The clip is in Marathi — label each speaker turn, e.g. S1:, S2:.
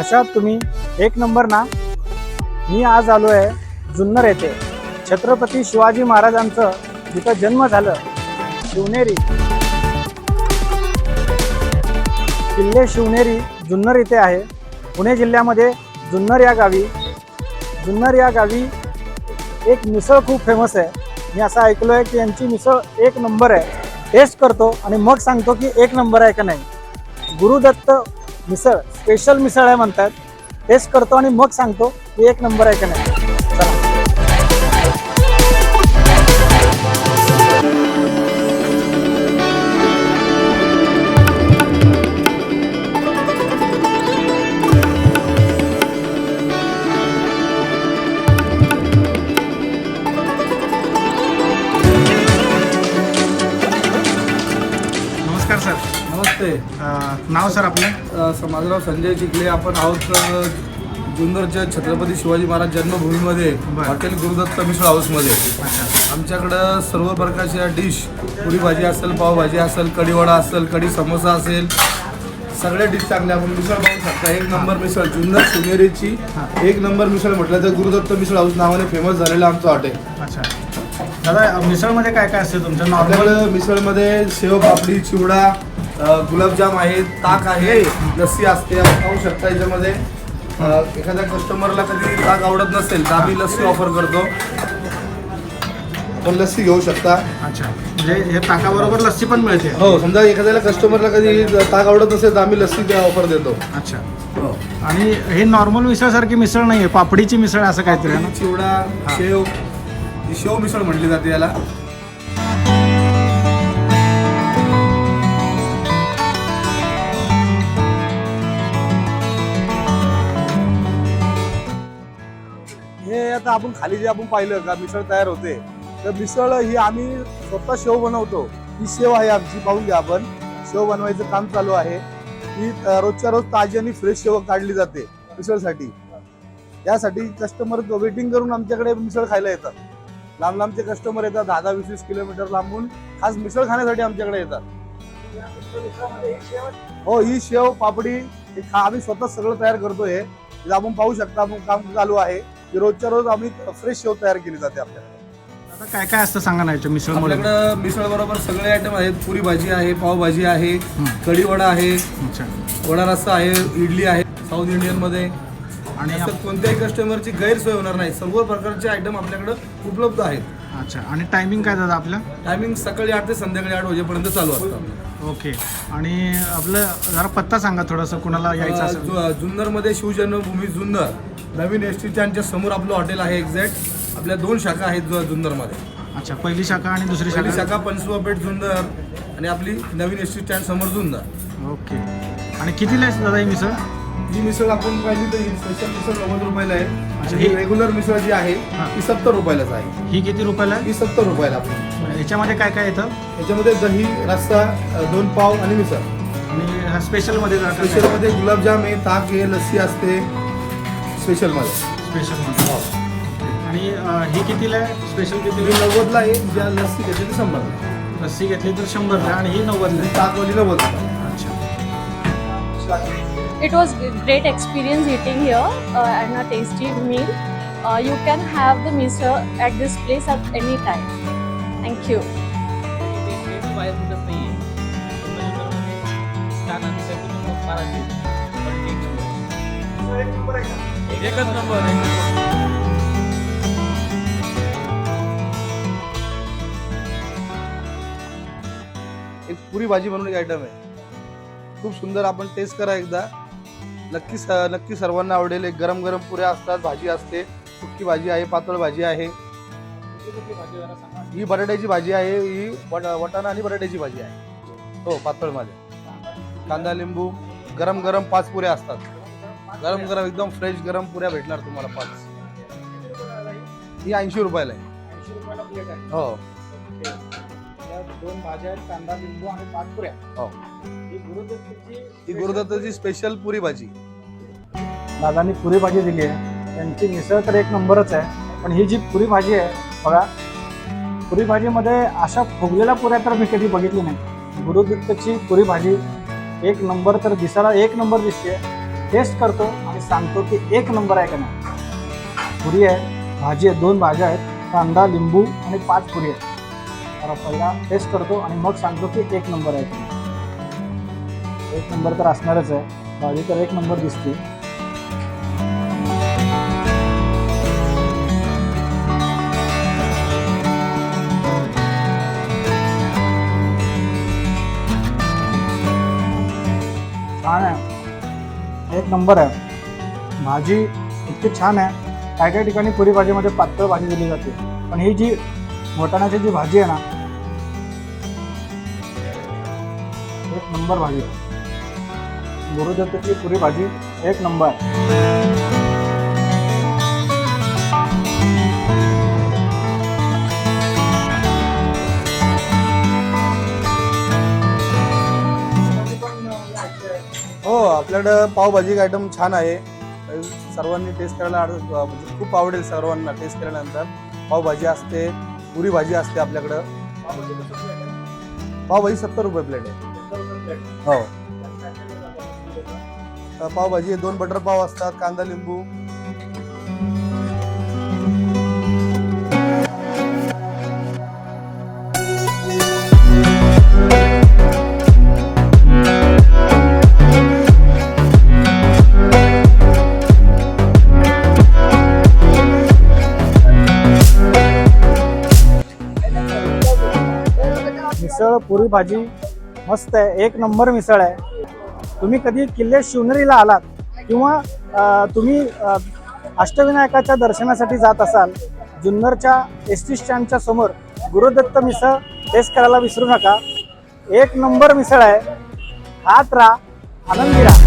S1: कशा आहात तुम्ही? एक नंबर ना? मी आज आलो आहे जुन्नर येथे. छत्रपती शिवाजी महाराजांचं जिथं जन्म झालं शिवनेरी. किल्ले शिवनेरी जुन्नर इथे आहे. पुणे जिल्ह्यामध्ये जुन्नर या गावी जुन्नर या गावी एक मिसळ खूप फेमस आहे. मी असं ऐकलो आहे की यांची मिसळ एक नंबर आहे. टेस्ट करतो आणि मग सांगतो की एक नंबर आहे का नाही. गुरुदत्त मिसळ स्पेशल मिसळ आहे म्हणतात. टेस्ट करतो आणि मग सांगतो की एक नंबर आहे का नाही. नाव सर आपलं?
S2: अ, स- माझं नाव संजय चिखले. आपण आहोत अ, जुन्नरच्या छत्रपती शिवाजी महाराज जन्मभूमीमध्ये
S1: बरं.
S2: हॉटेल गुरुदत्त मिसळ हाऊसमध्ये.
S1: अच्छा.
S2: आमच्याकडं सर्व प्रकारच्या डिश पुरी भाजी असेल पावभाजी असेल कढीवडा असेल कढी समोसा असेल सगळ्या डिश चांगल्या आपण मिसळ पाहू शकता. एक नंबर मिसळ जुन्नर शिवनेरीची एक नंबर मिसळ म्हटलं तर गुरुदत्त मिसळ हाऊस नावाने फेमस झालेलं आमचं हॉटेल.
S1: अच्छा. दादा मिसळमध्ये काय काय असते तुमचं? नॉर्मल
S2: आपल्याकडं मिसळमध्ये शेव पापडी चिवडा गुलाबजाम आहे ताक आहे लस्सी असते आपण पाहू शकता याच्यामध्ये. एखाद्या कस्टमरला कधी ताक आवडत नसेल तर आम्ही लस्सी ऑफर करतो. पण लस्सी घेऊ शकता.
S1: अच्छा. म्हणजे हे ताकाबरोबर लस्सी पण मिळते.
S2: हो समजा एखाद्याला कस्टमरला कधी ताक आवडत नसेल तर आम्ही लस्सी ऑफर देतो.
S1: अच्छा.
S2: हो.
S1: आणि हे नॉर्मल मिसळसारखी मिसळ नाही आहे पापडीची मिसळ असं काहीतरी आहे ना?
S2: चिवडा शेव. ही. शेव मिसळ म्हटली जाते याला. आता आपण खाली जे आपण पाहिलं का मिसळ तयार होते तर मिसळ ही आम्ही स्वतः शेव बनवतो. ही शेव आहे आमची पाहून घ्या आपण. शेव बनवायचं काम चालू आहे. ही रोजच्या रोज ताजी आणि फ्रेश शेव काढली जाते मिसळसाठी. यासाठी कस्टमर वेटिंग करून आमच्याकडे मिसळ खायला येतात. लांब लांबचे कस्टमर येतात दहा दहा वीस वीस किलोमीटर लांबून खास मिसळ खाण्यासाठी आमच्याकडे येतात. हो ही शेव पापडी हे खा आम्ही स्वतः सगळं तयार करतो हे आपण पाहू शकता आपण काम चालू आहे. की रोजच्या रोज आम्ही फ्रेश शेव तयार केली जाते आपल्याकडे.
S1: आता काय काय असतं सांगा ना याच्या मिसळमध्ये
S2: आपल्याकडं मिसळ बरोबर सगळे आयटम आहेत. पुरी भाजी आहे पावभाजी आहे कढी वडा आहे
S1: अच्छा.
S2: वडा रस्सा आहे इडली आहे साऊथ इंडियनमध्ये.
S1: आणि
S2: असं कोणत्याही कस्टमरची गैरसोय होणार नाही. सर्व प्रकारचे आयटम आपल्याकडे उपलब्ध आहेत.
S1: अच्छा आणि टायमिंग काय दादा आपलं?
S2: टायमिंग सकाळी आठ ते संध्याकाळी आठ वाजेपर्यंत चालू असतं
S1: ओके आणि आपलं जरा पत्ता सांगा थोडंसं कुणाला यायचं असेल.
S2: जु- जुन्नरमध्ये शिवजन्मभूमी जुन्नर. नवीन एस टी स्टँडच्या समोर आपलं हॉटेल आहे एक्झॅक्ट. आपल्या दोन शाखा आहेत जु- जुन्नरमध्ये.
S1: अच्छा पहिली शाखा आणि दुसरी
S2: पहिली
S1: शाखा?
S2: शाखा पंचवा पेठ जुन्नर आणि आपली नवीन एस टी स्टँड समोर जुन्नर.
S1: ओके आणि कितीला आहे दादा ही मिसळ?
S2: ही मिसळ आपण पाहिली तर ही स्पेशल मिसळ नव्वद रुपयाला आहे.
S1: अच्छा,
S2: आणि ही
S1: ही-
S2: रेग्युलर मिसळ जी आहे
S1: हा.
S2: ती सत्तर रुपयालाच आहे.
S1: ही किती रुपयाला? आहे
S2: ही सत्तर रुपयाला आपली
S1: याच्यामध्ये काय काय येतं?
S2: याच्यामध्ये दही रस्सा अ, दोन पाव आणि मिसळ.
S1: आणि हा स्पेशलमध्ये जरा काय?
S2: स्पेशलमध्ये गुलाबजाम आहे ताक आहे लस्सी असते. स्पेशलमध्ये
S1: स्पेशलमध्ये आणि अं, ही कितीला आहे? स्पेशल
S2: ही
S1: कितीला
S2: नव्वदला आहे ज्या लस्सी घेतली ती शंभरला
S1: लस्सी घेतली तर शंभरला आणि ही नव्वदला आहे.
S2: ताकवाली नव्वद
S1: अच्छा.
S3: It was great experience eating here uh, and a tasty meal. Uh, you can have the miso at this place at any time. Thank you.
S4: एकच नंबर एक
S2: पुरी भाजी म्हणून एक आयटम आहे खूप सुंदर आपण टेस्ट करा एकदा नक्की स- नक्की सर्वांना आवडेल. एक गरम गरम पुऱ्या असतात भाजी असते. सुकी भाजी आहे पातळ भाजी आहे. ही बटाट्याची भाजी आहे ही वट वटाणा आणि बटाट्याची भाजी आहे. हो पातळमध्ये कांदा लिंबू गरम गरम पाच पुऱ्या असतात. गरम गरम एकदम फ्रेश गरम पुऱ्या भेटणार तुम्हाला पाच. ही ऐंशी रुपयाला आहे. हो.
S1: दोन भाज्या कांदा लिंबू आणि पाच पुऱ्या.
S2: हो.
S1: ही गुरुदत्ताची
S2: स्पेशल पुरी भाजी.
S1: दादानी पुरी भाजी दिली आहे. त्यांची मिसळ तर एक नंबरच आहे. पण ही जी पुरी भाजी आहे बघा पुरी भाजीमध्ये अशा फुगलेल्या पुऱ्या तर मी कधी बघितली नाही. गुरुदत्तची पुरी भाजी एक नंबर तर दिसायला एक नंबर दिसते. टेस्ट करतो आणि सांगतो की एक नंबर आहे का नाही. पुरी आहे भाजी आहे दोन भाज्या आहेत कांदा लिंबू आणि पाच पुरी आहेत. पहिला टेस्ट करतो आणि मग सांगतो की एक नंबर आहे. का नाही एक नंबर तर असणारच आहे. भाजी तर एक नंबर दिसते. छान आहे. एक नंबर आहे. भाजी इतकी छान आहे. काही काही ठिकाणी पुरी भाजीमध्ये पातळ भाजी दिली जाते. पण ही जी वटाण्याची जी भाजी आहे ना एक नंबर भाजी आहे. गुरुदत्तची पुरी भाजी एक नंबर.
S2: हो आपल्याकडं पावभाजी आयटम छान आहे. सर्वांनी टेस्ट करायला म्हणजे खूप आवडेल सर्वांना टेस्ट केल्यानंतर. पावभाजी असते पुरी भाजी असते आपल्याकडं. पावभाजी सत्तर रुपये प्लेट आहे. हो. पावभाजी दोन बटर पाव असतात कांदा लिंबू.
S1: मिसळ पुरी भाजी मस्त आहे. एक नंबर मिसळ आहे. तुम्ही कधी किल्ले शिवनेरीला आलात किंवा तुम्ही अष्टविनायकाच्या दर्शनासाठी जात असाल जुन्नरच्या एस टी स्टँडच्या समोर गुरुदत्त मिसळ टेस्ट करायला विसरू नका. एक नंबर मिसळ आहे. हात राहा आनंदी राहा.